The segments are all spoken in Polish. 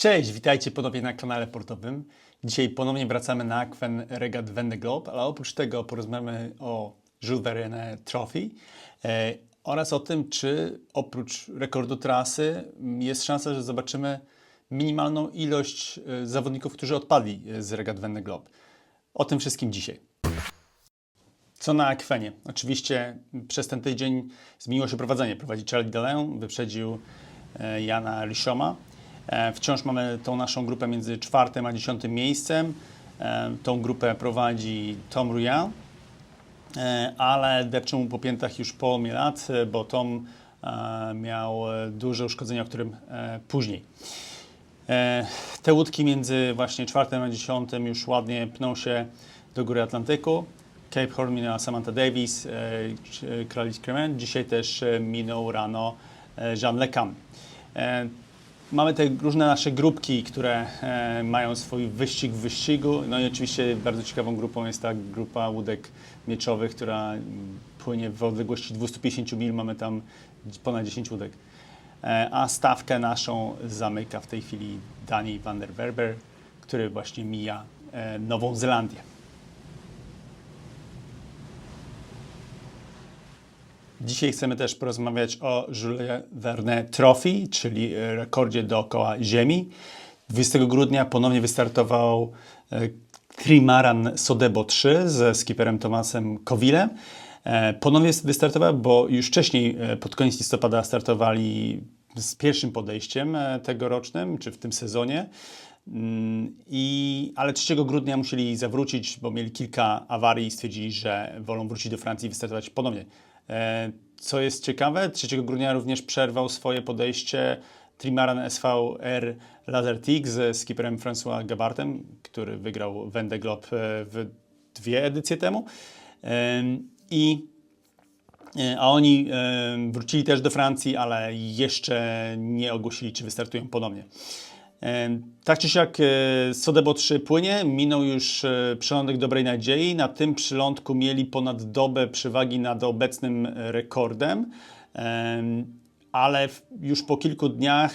Cześć, witajcie ponownie na kanale portowym. Dzisiaj ponownie wracamy na Aquen Regat Vendée Globe, ale oprócz tego porozmawiamy o Jules Verne Trophy e, oraz o tym, czy oprócz rekordu trasy jest szansa, że zobaczymy minimalną ilość e, zawodników, którzy odpadli e, z Regat Vendée Globe. O tym wszystkim dzisiaj. Co na Akwenie? Oczywiście przez ten tydzień zmieniło się prowadzenie. Prowadzi Charlie Delaun, wyprzedził e, Jana Rishoma. E, Wciąż mamy tą naszą grupę między czwartym a dziesiątym miejscem. E, Tą grupę prowadzi Tom Ruyan, e, ale depcze mu po piętach już po lat, bo Tom miał duże uszkodzenia, o którym później. Te łódki między właśnie czwartym a dziesiątym już ładnie pną się do góry Atlantyku. Cape Horn minęła Samantha Davis, Kralis Crement. Dzisiaj też minął rano Jean Lecam. Mamy te różne nasze grupki, które e, mają swój wyścig w wyścigu. No i oczywiście bardzo ciekawą grupą jest ta grupa łódek mieczowych, która płynie w odległości 250 mil. Mamy tam ponad 10 łódek. E, a stawkę naszą zamyka w tej chwili Dani van der Werber, który właśnie mija e, Nową Zelandię. Dzisiaj chcemy też porozmawiać o Jules Verne Trophy, czyli e, rekordzie dookoła Ziemi. 20 grudnia ponownie wystartował e, Trimaran Sodebo 3 ze skipperem Tomasem Kowilem. E, Ponownie wystartował, bo już wcześniej pod koniec listopada startowali z pierwszym podejściem tegorocznym, czy w tym sezonie. Mm, I, ale 3 grudnia musieli zawrócić, bo mieli kilka awarii i stwierdzili, że wolą wrócić do Francji i wystartować ponownie. E, Co jest ciekawe, 3 grudnia również przerwał swoje podejście Trimaran SVR Lasertic ze skipperem François Gabartem, który wygrał Vendée Globe e, w dwie edycje temu. Em, I E, A oni e, wrócili też do Francji, ale jeszcze nie ogłosili, czy wystartują ponownie. E, Tak czy siak e, Sodebo 3 płynie, minął już e, przylądek Dobrej Nadziei. Na tym przylądku mieli ponad dobę przewagi nad obecnym rekordem, Em, ale już po kilku dniach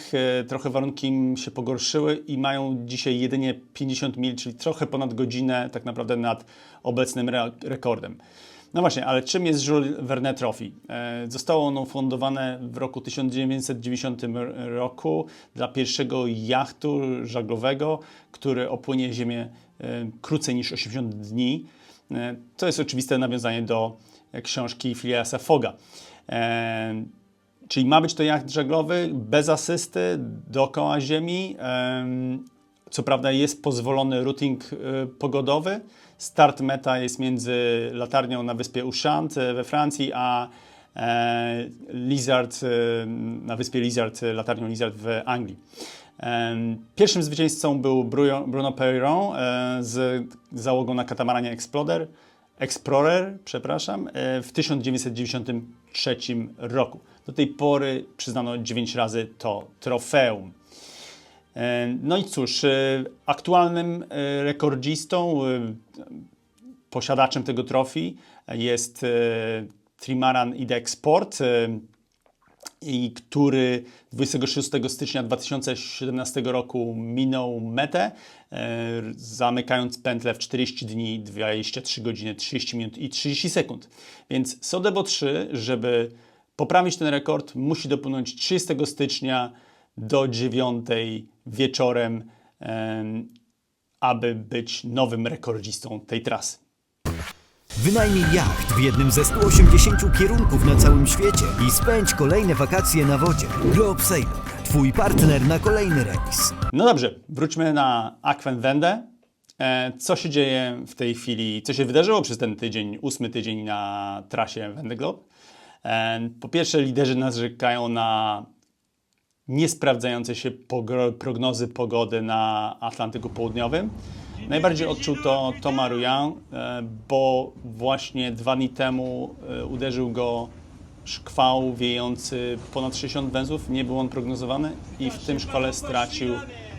trochę warunki im się pogorszyły i mają dzisiaj jedynie 50 mil, czyli trochę ponad godzinę tak naprawdę nad obecnym re rekordem. No właśnie, ale czym jest Jules Verne Trophy? E, Zostało ono ufundowane w roku 1990 r- roku dla pierwszego jachtu żaglowego, który opłynie Ziemię e, krócej niż 80 dni. E, To jest oczywiste nawiązanie do książki Phileasa Fogga. E, Czyli ma być to jacht żaglowy bez asysty dookoła Ziemi. Em, Co prawda jest pozwolony routing pogodowy. Start meta jest między latarnią na wyspie Ushant e, we Francji, a e, Lizard e, na wyspie Lizard, latarnią Lizard w Anglii. Pierwszym zwycięzcą był Bruno, e, z załogą na katamaranie Explorer, Explorer, przepraszam, w 1993 roku. Do tej pory przyznano 9 razy to trofeum. E, No i cóż, e, aktualnym e, rekordzistą, posiadaczem tego trofii jest Trimaran Idex Sport, który 26 stycznia 2017 roku minął metę, zamykając pętlę w 40 dni, 23 godziny, 30 minut i 30 sekund. Więc Sodebo 3, żeby poprawić ten rekord, musi dopłynąć 30 stycznia do 9 wieczorem, em, aby być nowym rekordzistą tej trasy. Wynajmij jacht w jednym ze 180 kierunków na całym świecie i spędź kolejne wakacje na wodzie. Globe Sailor, twój partner na kolejny rejs. No dobrze, wróćmy na Aquen Vende. E, Co się dzieje w tej chwili, co się wydarzyło przez ten tydzień, ósmy tydzień na trasie Vendée Globe? E, Po pierwsze, liderzy narzekają na niesprawdzające się prognozy pogody na Atlantyku Południowym. Najbardziej odczuł to Thomas Ruyan, e, bo właśnie dwa dni temu e, uderzył go szkwał wiejący ponad 60 węzłów. Nie był on prognozowany i w tym szkole stracił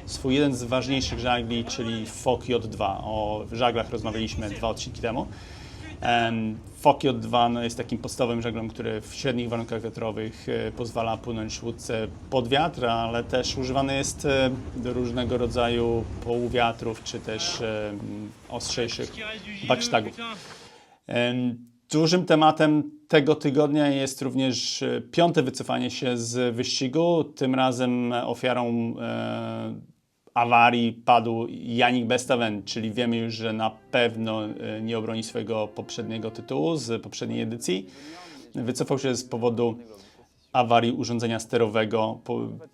swój jeden z ważniejszych żagli, czyli FOK J2. O żaglach rozmawialiśmy dwa odcinki temu. Em, Foki od 2 no, jest takim podstawowym żaglem, który w średnich warunkach wiatrowych e, pozwala płynąć łódce pod wiatr, ale też używany jest e, do różnego rodzaju półwiatrów, czy też e, ostrzejszych backstagów. Dużym tematem tego tygodnia jest również piąte wycofanie się z wyścigu. Tym razem ofiarą awarii padł Janik Bestaven, czyli wiemy już, że na pewno e, nie obroni swojego poprzedniego tytułu z poprzedniej edycji. Wycofał się z powodu awarii urządzenia sterowego.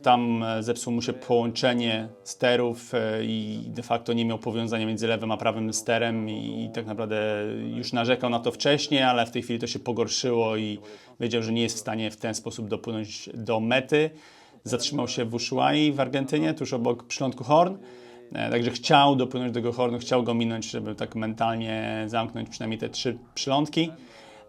Tam e, zepsuło mu się połączenie sterów e, i de facto nie miał powiązania między lewym a prawym sterem i tak naprawdę już narzekał na to wcześniej, ale w tej chwili to się pogorszyło i wiedział, że nie jest w stanie w ten sposób dopłynąć do mety. Zatrzymał się w Ushuai w Argentynie, tuż obok przylądku Horn. E, Także chciał dopłynąć do tego Hornu, chciał go minąć, żeby tak mentalnie zamknąć przynajmniej te trzy przylądki.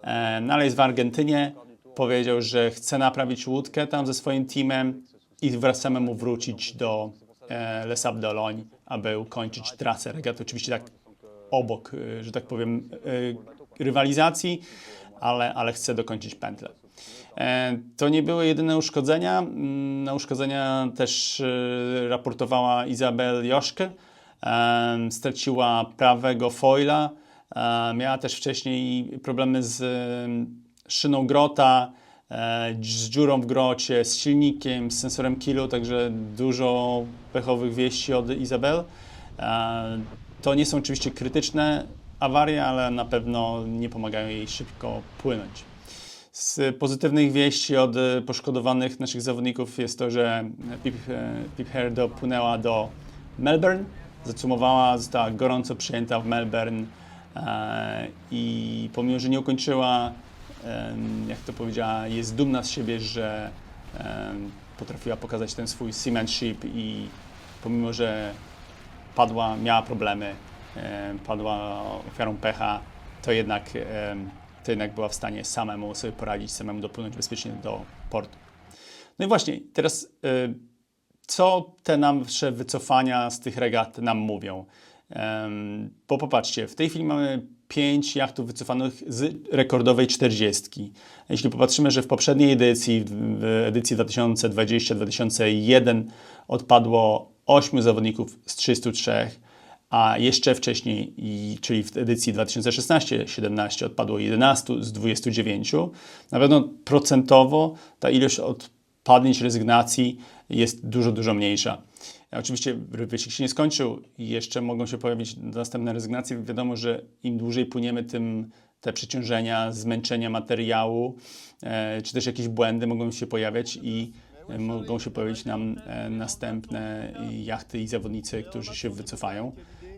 E, No ale jest w Argentynie. Powiedział, że chce naprawić łódkę tam ze swoim teamem i wraz samemu wrócić do e, Les d'Olonne, aby ukończyć trasę regaty. Oczywiście tak obok, że tak powiem, rywalizacji, ale, ale chce dokończyć pętlę. E, To nie były jedyne uszkodzenia. Mm, Na uszkodzenia też e, raportowała Izabel Joszke. E, Straciła prawego foila. Miała też wcześniej problemy z szyną grota, z dziurą w grocie, z silnikiem, z sensorem kilu, także dużo pechowych wieści od Izabel. To nie są oczywiście krytyczne awarie, ale na pewno nie pomagają jej szybko płynąć. Z pozytywnych wieści od e, poszkodowanych naszych zawodników jest to, że Pip, e, Pip Hare dopłynęła do Melbourne, zacumowała, została gorąco przyjęta w Melbourne e, i pomimo, że nie ukończyła, jak to powiedziała, jest dumna z siebie, że potrafiła pokazać ten swój seamanship i pomimo, że padła, miała problemy, em, padła ofiarą pecha, to jednak, to jednak była w stanie samemu sobie poradzić, samemu dopłynąć bezpiecznie do portu. No i właśnie, teraz y, co te nasze wycofania z tych regat nam mówią? Bo popatrzcie, w tej chwili mamy 5 jachtów wycofanych z rekordowej 40. Jeśli popatrzymy, że w poprzedniej edycji, w edycji 2020-2001 odpadło 8 zawodników z 303, a jeszcze wcześniej, czyli w edycji 2016-17 odpadło 11 z 29. Na pewno procentowo ta ilość odpadnięć, rezygnacji jest dużo, dużo mniejsza. Oczywiście wyścig się nie skończył i jeszcze mogą się pojawić następne rezygnacje. Wiadomo, że im dłużej płyniemy, tym te przeciążenia, zmęczenia materiału, e, czy też jakieś błędy mogą się pojawiać i e, mogą się pojawić nam e, następne jachty i zawodnicy, którzy się wycofają.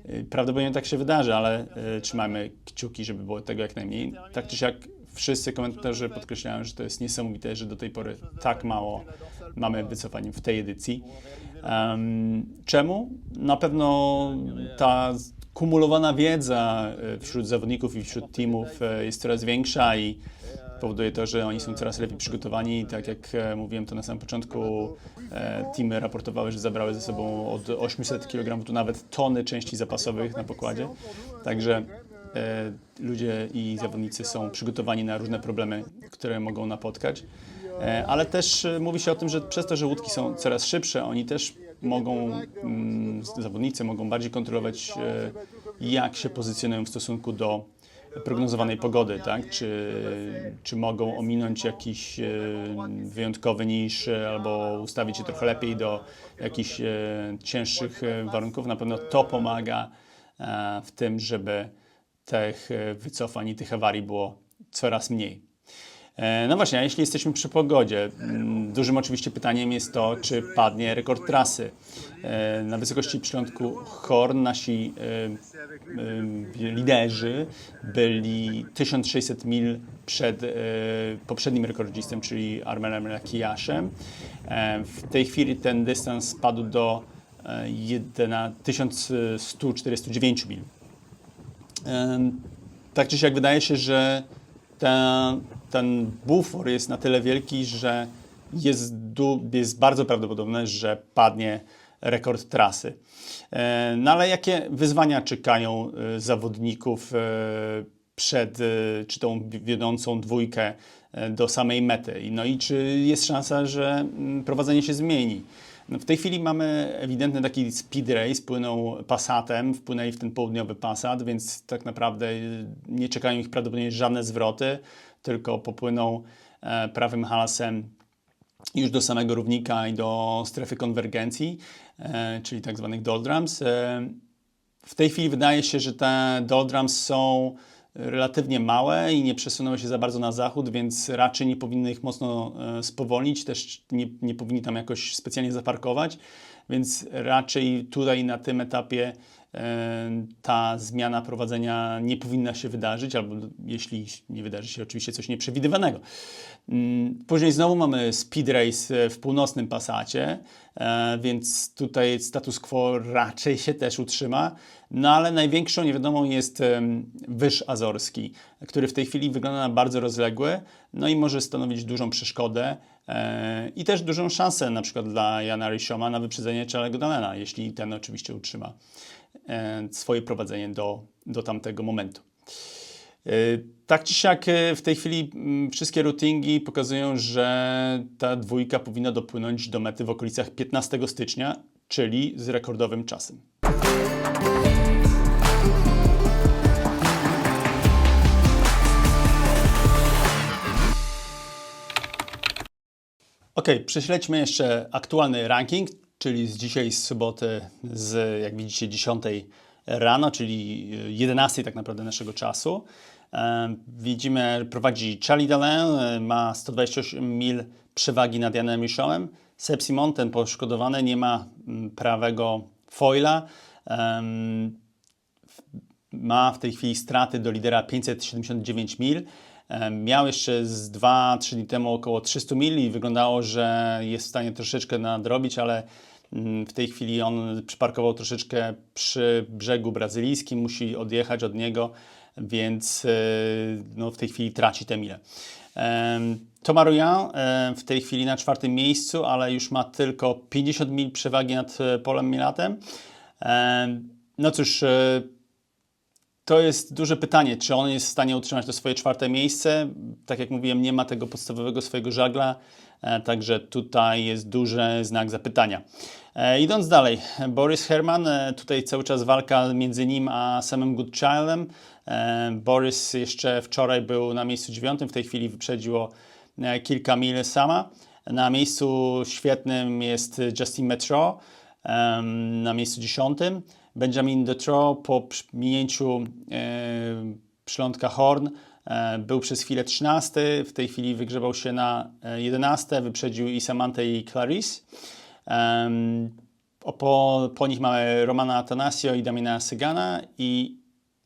E, Prawdopodobnie tak się wydarzy, ale e, trzymajmy kciuki, żeby było tego jak najmniej. Tak czy siak wszyscy komentatorzy podkreślają, że to jest niesamowite, że do tej pory tak mało mamy wycofań w tej edycji. Em, czemu? Na pewno ta kumulowana wiedza e, wśród zawodników i wśród teamów jest coraz większa i powoduje to, że oni są coraz lepiej przygotowani. Tak jak e, mówiłem to na samym początku, e, teamy raportowały, że zabrały ze sobą od 800 kg do nawet tony części zapasowych na pokładzie. Także e, ludzie i zawodnicy są przygotowani na różne problemy, które mogą napotkać. Ale też mówi się o tym, że przez to, że łódki są coraz szybsze, oni też mogą, mm, zawodnicy mogą bardziej kontrolować, jak się pozycjonują w stosunku do prognozowanej pogody, tak? Czy, czy mogą ominąć jakiś e, wyjątkowy niż e, albo ustawić się trochę lepiej do jakichś e, cięższych warunków. Na pewno to pomaga w tym, żeby tych wycofań i tych awarii było coraz mniej. E, No właśnie, a jeśli jesteśmy przy pogodzie, dużym oczywiście pytaniem jest to, czy padnie rekord trasy. E, Na wysokości przylądku Horn nasi e, liderzy byli 1600 mil przed poprzednim rekordzistą, czyli Armelem Lakijaszem. W tej chwili ten dystans spadł do e, 11 1149 mil. Tak czy siak wydaje się, że ten, ten bufor jest na tyle wielki, że jest, jest bardzo prawdopodobne, że padnie rekord trasy. E, No ale jakie wyzwania czekają e, zawodników e, przed, czy tą wiodącą dwójkę do samej mety. No i czy jest szansa, że mm, prowadzenie się zmieni? No w tej chwili mamy ewidentny taki speed race, płyną Passatem, wpłynęli w ten południowy Passat, więc tak naprawdę nie czekają ich prawdopodobnie żadne zwroty, tylko popłyną e, prawym halasem już do samego równika i do strefy konwergencji, e, czyli tak zwanych doldrums. E, w tej chwili wydaje się, że te doldrums są relatywnie małe i nie przesunęły się za bardzo na zachód, więc raczej nie powinny ich mocno spowolnić, też nie, nie powinni tam jakoś specjalnie zaparkować, więc raczej tutaj na tym etapie ta zmiana prowadzenia nie powinna się wydarzyć, albo jeśli nie wydarzy się oczywiście coś nieprzewidywanego. Mm, Później znowu mamy speed race w północnym pasacie, e, więc tutaj status quo raczej się też utrzyma. No ale największą niewiadomą jest Wyż Azorski, który w tej chwili wygląda na bardzo rozległy, no i może stanowić dużą przeszkodę e, i też dużą szansę na przykład dla Jana Rysioma na wyprzedzenie Charlego Dalena, jeśli ten oczywiście utrzyma swoje prowadzenie do, do tamtego momentu. E, Tak czy siak e, w tej chwili mm, wszystkie routingi pokazują, że ta dwójka powinna dopłynąć do mety w okolicach 15 stycznia, czyli z rekordowym czasem. Ok, prześledźmy jeszcze aktualny ranking, czyli z dzisiaj z soboty, z jak widzicie 10 rano, czyli 11 tak naprawdę naszego czasu. Widzimy, prowadzi Charlie Dallin, e, ma 128 mil przewagi nad Janem Richauem. Seb Simon, ten poszkodowany, nie ma mm, prawego foila. Ma w tej chwili straty do lidera 579 mil. Miał jeszcze z 2-3 dni temu około 300 mil i wyglądało, że jest w stanie troszeczkę nadrobić, ale w tej chwili on przyparkował troszeczkę przy brzegu brazylijskim, musi odjechać od niego, więc e, no, w tej chwili traci te mile. Thomas Rouillan e, w tej chwili na czwartym miejscu, ale już ma tylko 50 mil przewagi nad e, Polem Milatem. Em, No cóż, to jest duże pytanie, czy on jest w stanie utrzymać to swoje czwarte miejsce. Tak jak mówiłem, nie ma tego podstawowego swojego żagla, e, także tutaj jest duży znak zapytania. E, idąc dalej, Boris Herman, e, tutaj cały czas walka między nim a samym Goodchildem. Boris jeszcze wczoraj był na miejscu dziewiątym, w tej chwili wyprzedziło e, kilka mil sama. Na miejscu świetnym jest Justin Metro na miejscu dziesiątym. Benjamin Detro po minięciu e, przylądka Horn e, był przez chwilę 13, w tej chwili wygrzebał się na e, 11, wyprzedził i Samantę i Clarice. Po, po nich mamy Romana Atanasio i Damiana Sygana i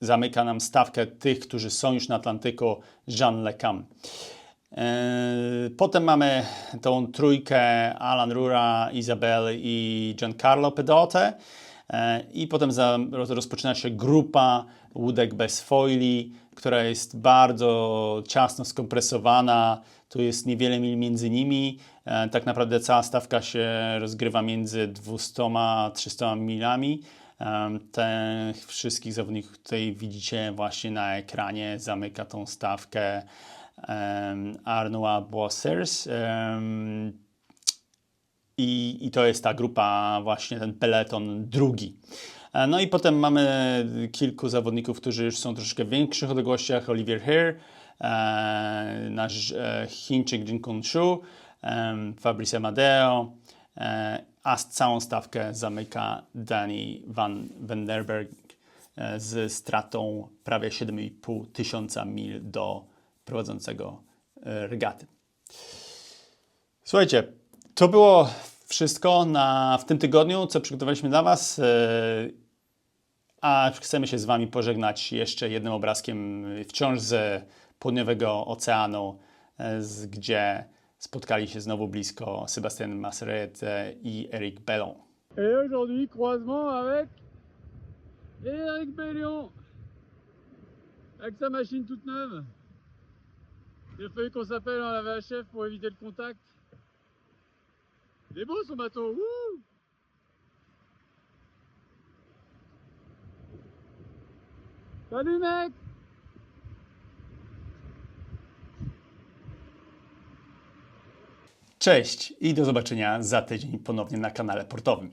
zamyka nam stawkę tych, którzy są już na Atlantyku, Jean Lecam. E, Potem mamy tą trójkę Alan Rura, Izabel i Giancarlo Pedote. E, I potem rozpoczyna się grupa łódek bez foili, która jest bardzo ciasno skompresowana. Tu jest niewiele mil między nimi. E, Tak naprawdę cała stawka się rozgrywa między 200 a 300 milami. Em, Tych wszystkich zawodników tutaj widzicie właśnie na ekranie. Zamyka tą stawkę Arnois Boissers. I, I to jest ta grupa, właśnie ten peleton drugi. E, No i potem mamy kilku zawodników, którzy już są troszeczkę w większych odległościach. Olivier Hare, e, nasz e, Chińczyk Jinkun Shu, em, Fabrice Amadeo, e, a całą stawkę zamyka Danny van Wenderberg e, z stratą prawie 7,5 tysiąca mil do prowadzącego e, regaty. Słuchajcie, to było wszystko na, w tym tygodniu, co przygotowaliśmy dla Was. e, A chcemy się z Wami pożegnać jeszcze jednym obrazkiem wciąż z południowego oceanu, e, gdzie spotkali się znowu blisko Sébastien Masseret e, i Eric Bellon. Et aujourd'hui, croisement avec Eric Bellion. Avec sa machine toute neuve. Il a fallu qu'on s'appelle en la VHF pour éviter le contact. Il est beau son bateau. Wouh Salut mec Cześć i do zobaczenia za tydzień ponownie na kanale portowym.